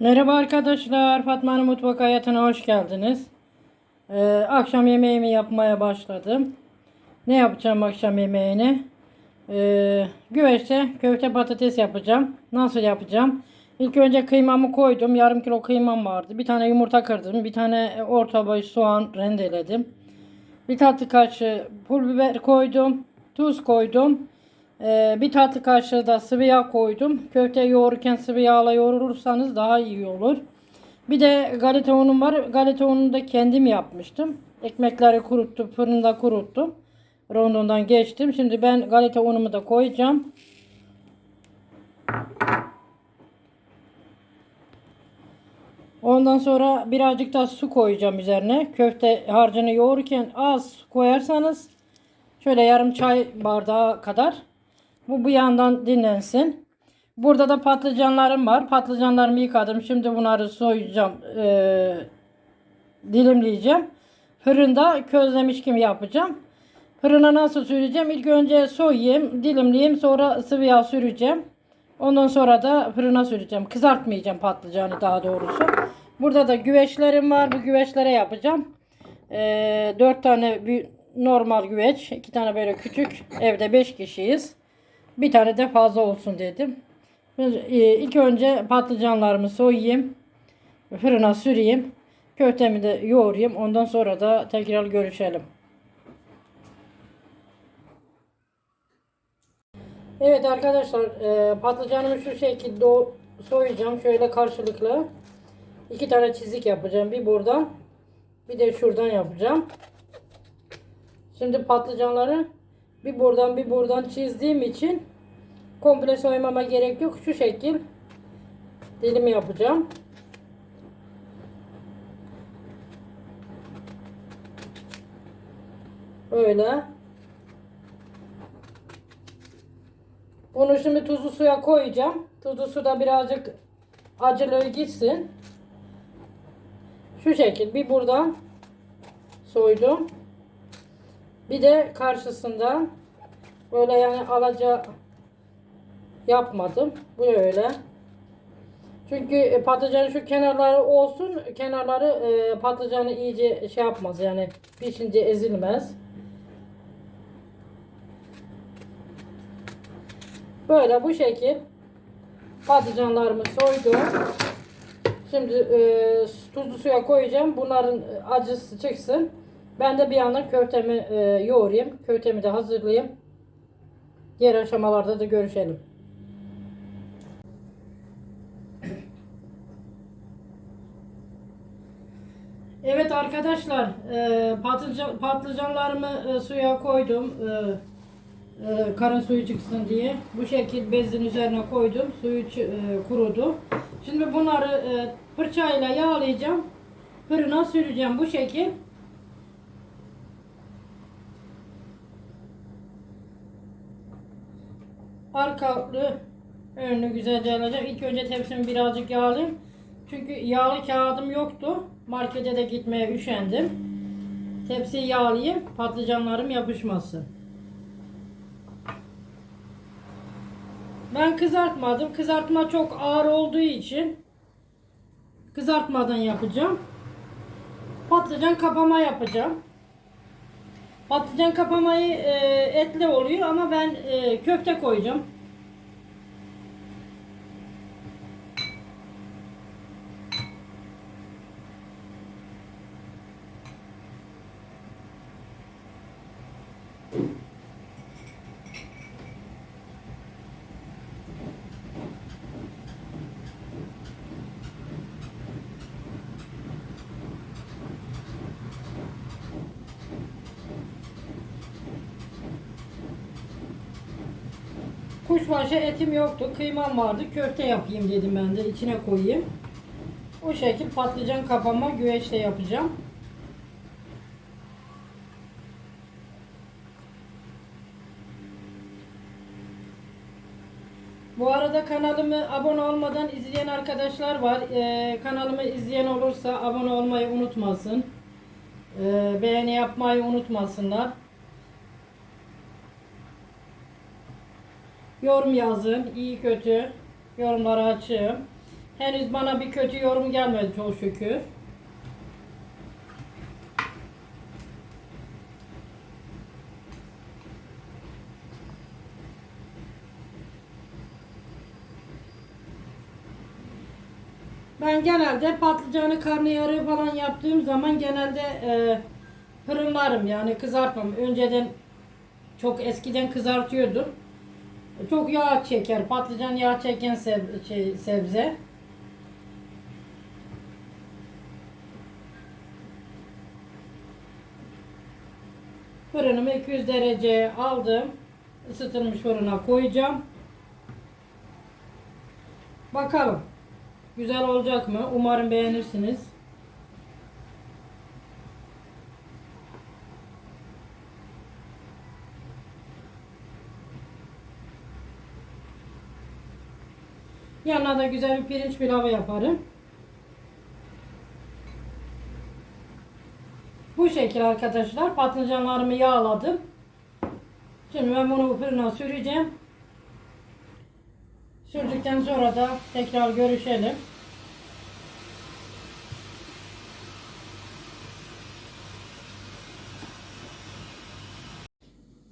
Merhaba arkadaşlar, Fatma'nın mutfak hayatına hoş geldiniz. Ee, akşam yemeğimi yapmaya başladım. Ne yapacağım akşam yemeğini? Ee, güveçte köfte patates yapacağım. Nasıl yapacağım? İlk önce kıymamı koydum. Yarım kilo kıymam vardı. Bir tane yumurta kırdım. Bir tane orta boy soğan rendeledim. Bir tatlı kaşığı pul biber koydum. Tuz koydum. Ee, bir tatlı kaşığı da sıvı yağ koydum. Köfte yoğururken sıvı yağla yoğurursanız daha iyi olur. Bir de galeta unum var. Galeta ununu da kendim yapmıştım. Ekmekleri kuruttum. Fırında kuruttum. Rondondan geçtim. Şimdi ben galeta unumu da koyacağım. Ondan sonra birazcık da su koyacağım üzerine. Köfte harcını yoğururken az koyarsanız şöyle yarım çay bardağı kadar bu bu yandan dinlensin. Burada da patlıcanlarım var. Patlıcanlarımı yıkadım. Şimdi bunları soyacağım. Ee, dilimleyeceğim. Fırında közlemiş gibi yapacağım. Fırına nasıl süreceğim? İlk önce soyayım, dilimleyeyim. Sonra sıvı yağ süreceğim. Ondan sonra da fırına süreceğim. Kızartmayacağım patlıcanı daha doğrusu. Burada da güveçlerim var. Bu güveçlere yapacağım. Ee, 4 tane normal güveç. 2 tane böyle küçük. Evde 5 kişiyiz. Bir tane de fazla olsun dedim. Ee, İlk önce patlıcanlarımı soyayım. Fırına süreyim. Köftemi de yoğurayım. Ondan sonra da tekrar görüşelim. Evet arkadaşlar e, patlıcanımı şu şekilde soyacağım. Şöyle karşılıklı. iki tane çizik yapacağım. Bir buradan bir de şuradan yapacağım. Şimdi patlıcanları bir buradan bir buradan çizdiğim için komple soymama gerek yok. Şu şekil dilim yapacağım. Böyle. Bunu şimdi tuzlu suya koyacağım. Tuzlu suda birazcık acılığı gitsin. Şu şekil bir buradan soydum. Bir de karşısından böyle yani alaca yapmadım. Bu öyle. Çünkü e, patlıcanın şu kenarları olsun. Kenarları e, patlıcanı iyice şey yapmaz yani pişince ezilmez. Böyle bu şekil patlıcanlarımı soydum. Şimdi e, tuzlu suya koyacağım. Bunların acısı çıksın. Ben de bir yandan köftemi e, yoğurayım. Köftemi de hazırlayayım. Diğer aşamalarda da görüşelim. Evet arkadaşlar e, patlıcan, patlıcanlarımı e, suya koydum. E, karın suyu çıksın diye. Bu şekil bezin üzerine koydum. Suyu e, kurudu. Şimdi bunları e, fırçayla yağlayacağım. Fırına süreceğim bu şekil. Arkalı önünü güzelce alacağım. İlk önce tepsimi birazcık yağlayayım. Çünkü yağlı kağıdım yoktu. Markete de gitmeye üşendim. Tepsiyi yağlayayım. Patlıcanlarım yapışmasın. Ben kızartmadım. Kızartma çok ağır olduğu için kızartmadan yapacağım. Patlıcan kapama yapacağım. Patlıcan kapamayı e, etli oluyor ama ben e, köfte koyacağım. Kuşbaşı etim yoktu. Kıymam vardı. Köfte yapayım dedim ben de. içine koyayım. O şekil patlıcan kapama güveçte yapacağım. Bu arada kanalımı abone olmadan izleyen arkadaşlar var. Ee, kanalımı izleyen olursa abone olmayı unutmasın. Ee, beğeni yapmayı unutmasınlar. Yorum yazın. iyi kötü yorumları açığım. Henüz bana bir kötü yorum gelmedi çok şükür. Ben genelde patlıcanı karnıyarığı falan yaptığım zaman genelde e, fırınlarım yani kızartmam. Önceden çok eskiden kızartıyordum. Çok yağ çeker. Patlıcan yağ çeken seb- şey, sebze. Fırınımı 200 dereceye aldım. Isıtılmış fırına koyacağım. Bakalım. Güzel olacak mı? Umarım beğenirsiniz. Yanına da güzel bir pirinç pilavı yaparım. Bu şekil arkadaşlar patlıcanlarımı yağladım. Şimdi ben bunu fırına süreceğim. Sürdükten sonra da tekrar görüşelim.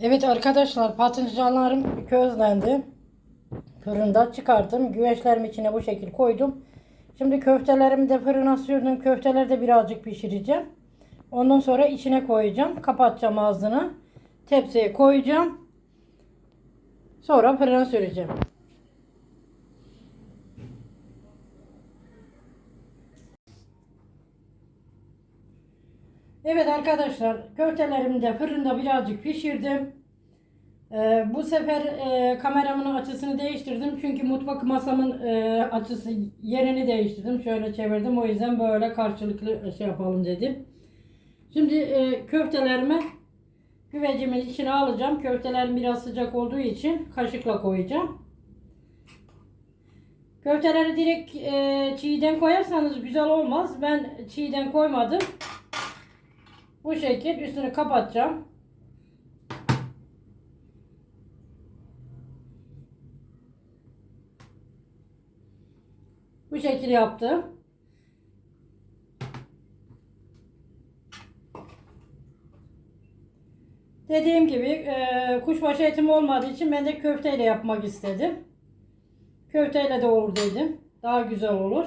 Evet arkadaşlar patlıcanlarım közlendi. Fırında çıkardım. Güveçlerim içine bu şekil koydum. Şimdi köftelerimi de fırına sürdüm. Köfteleri de birazcık pişireceğim. Ondan sonra içine koyacağım. Kapatacağım ağzını. Tepsiye koyacağım. Sonra fırına süreceğim. Evet arkadaşlar köftelerimi de fırında birazcık pişirdim. Ee, bu sefer e, kameramın açısını değiştirdim. Çünkü mutfak masamın e, açısı yerini değiştirdim. Şöyle çevirdim. O yüzden böyle karşılıklı şey yapalım dedim. Şimdi e, köftelerimi güvecimin içine alacağım. Köftelerim biraz sıcak olduğu için kaşıkla koyacağım. Köfteleri direkt e, çiğden koyarsanız güzel olmaz. Ben çiğden koymadım. Bu şekil üstünü kapatacağım. Bu şekil yaptım. Dediğim gibi e, kuşbaşı etim olmadığı için ben de köfteyle yapmak istedim. Köfteyle de olur dedim. Daha güzel olur.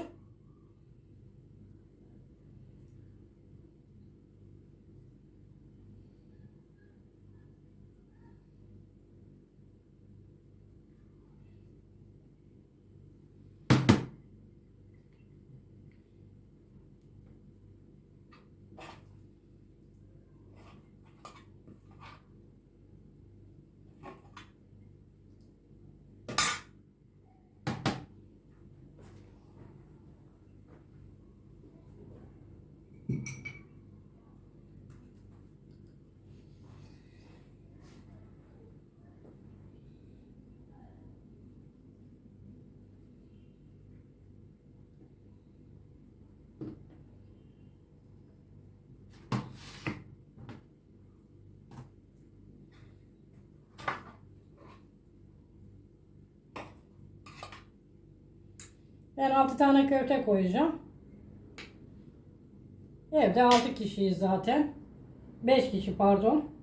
Ben 6 tane köfte koyacağım. Evde 6 kişiyiz zaten. 5 kişi pardon.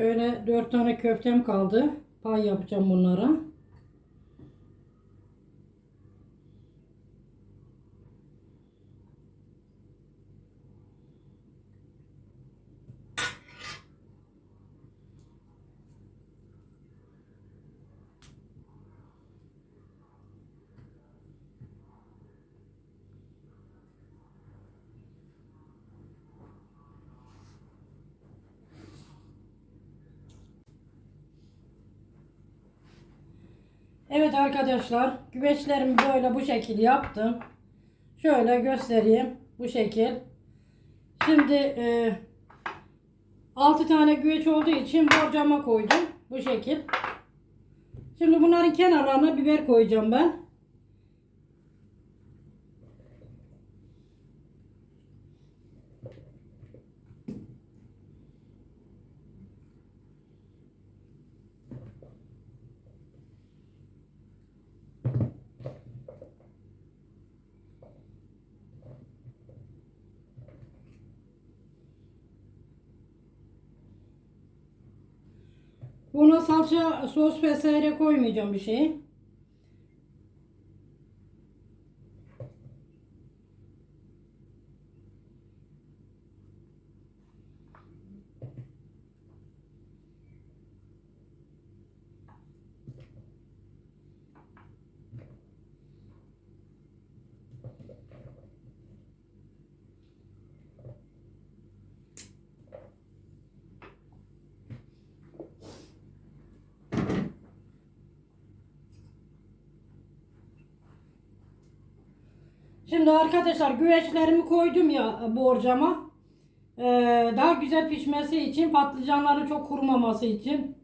Şöyle 4 tane köftem kaldı. Pay yapacağım bunlara. Evet arkadaşlar güveçlerimi böyle bu şekil yaptım. Şöyle göstereyim bu şekil. Şimdi e, 6 tane güveç olduğu için borcama koydum bu şekil. Şimdi bunların kenarlarına biber koyacağım ben. Buna salça, sos vesaire koymayacağım bir şey. Şimdi arkadaşlar güveçlerimi koydum ya borcama. Ee, daha güzel pişmesi için patlıcanların çok kurumaması için.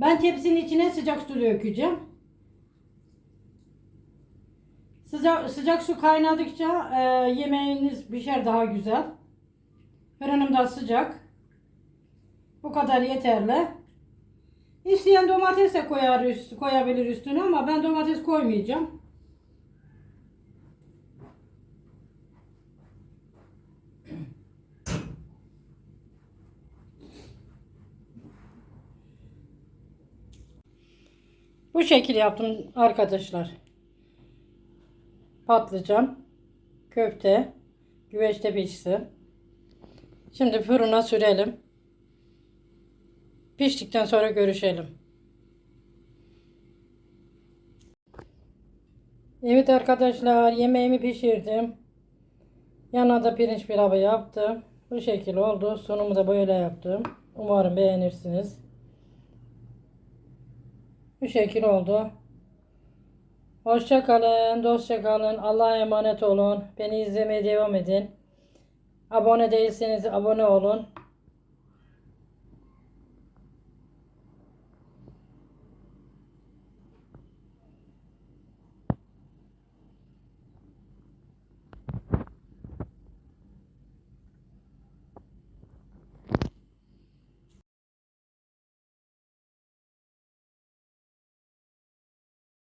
Ben tepsinin içine sıcak su dökeceğim. Sıcak, sıcak su kaynadıkça e, yemeğiniz pişer daha güzel. Fırınım da sıcak. Bu kadar yeterli. İsteyen domates de koyar üst, koyabilir üstüne ama ben domates koymayacağım. Bu şekil yaptım arkadaşlar. Patlıcan, köfte, güveçte pişsin. Şimdi fırına sürelim. Piştikten sonra görüşelim. Evet arkadaşlar yemeğimi pişirdim. Yanına da pirinç pilavı yaptım. Bu şekil oldu. Sunumu da böyle yaptım. Umarım beğenirsiniz. Bu şekil oldu. Hoşça kalın, dostça kalın. Allah'a emanet olun. Beni izlemeye devam edin. Abone değilseniz abone olun.